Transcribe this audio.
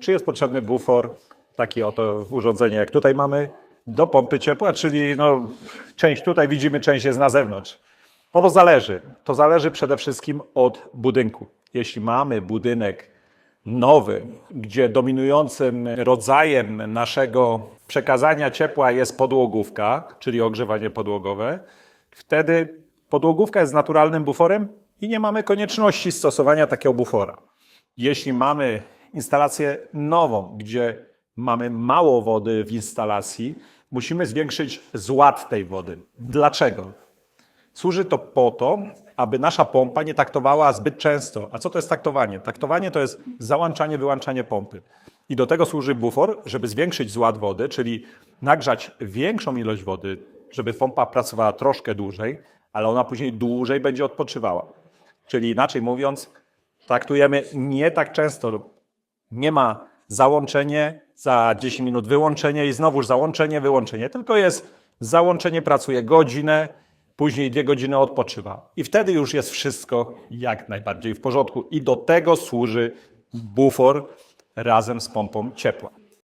czy jest potrzebny bufor, taki oto urządzenie jak tutaj mamy, do pompy ciepła, czyli no, część tutaj widzimy, część jest na zewnątrz. No to zależy. To zależy przede wszystkim od budynku. Jeśli mamy budynek nowy, gdzie dominującym rodzajem naszego przekazania ciepła jest podłogówka, czyli ogrzewanie podłogowe, wtedy podłogówka jest naturalnym buforem i nie mamy konieczności stosowania takiego bufora. Jeśli mamy instalację nową, gdzie mamy mało wody w instalacji, musimy zwiększyć zład tej wody. Dlaczego? Służy to po to, aby nasza pompa nie taktowała zbyt często. A co to jest taktowanie? Taktowanie to jest załączanie, wyłączanie pompy. I do tego służy bufor, żeby zwiększyć zład wody, czyli nagrzać większą ilość wody, żeby pompa pracowała troszkę dłużej, ale ona później dłużej będzie odpoczywała. Czyli inaczej mówiąc, traktujemy nie tak często. Nie ma załączenie, za 10 minut wyłączenie i znowuż załączenie, wyłączenie. Tylko jest załączenie, pracuje godzinę, później dwie godziny odpoczywa. I wtedy już jest wszystko jak najbardziej w porządku. I do tego służy bufor razem z pompą ciepła.